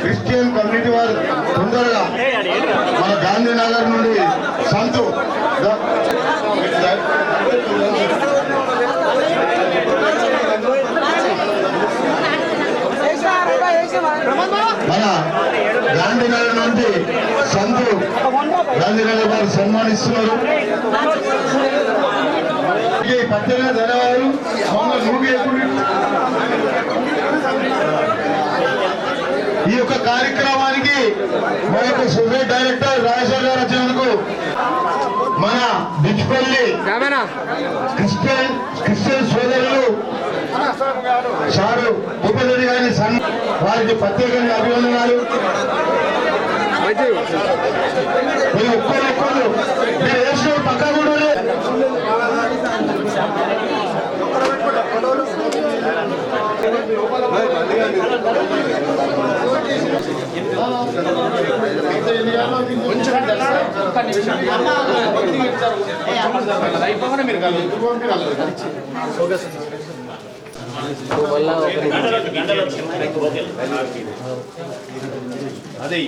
Christian community వారు తొందరగా మన గాంధీనగర్ నుండి సంతు. మన గాంధీనగర్ నుండి సంతు. గాంధీనగర్ వారు సన్మానిస్తున్నారు. ఈ పద్దెనిమిది ధన్యవాదాలు. మమ్మల్ని నువ్వు కార్యక్రమానికి మన యొక్క డైరెక్టర్ రాజేశ్వర్ గారు వచ్చినందుకు మన బిచ్పల్లి క్రిస్టియన్ క్రిస్టియన్ సోదరులు సారు భూపతి గారిని సన్ వారికి ప్రత్యేకంగా అభివందనాలు మీరు ఒక్కరు ఒక్కరు మీరు వేసిన పక్క కూడా అదే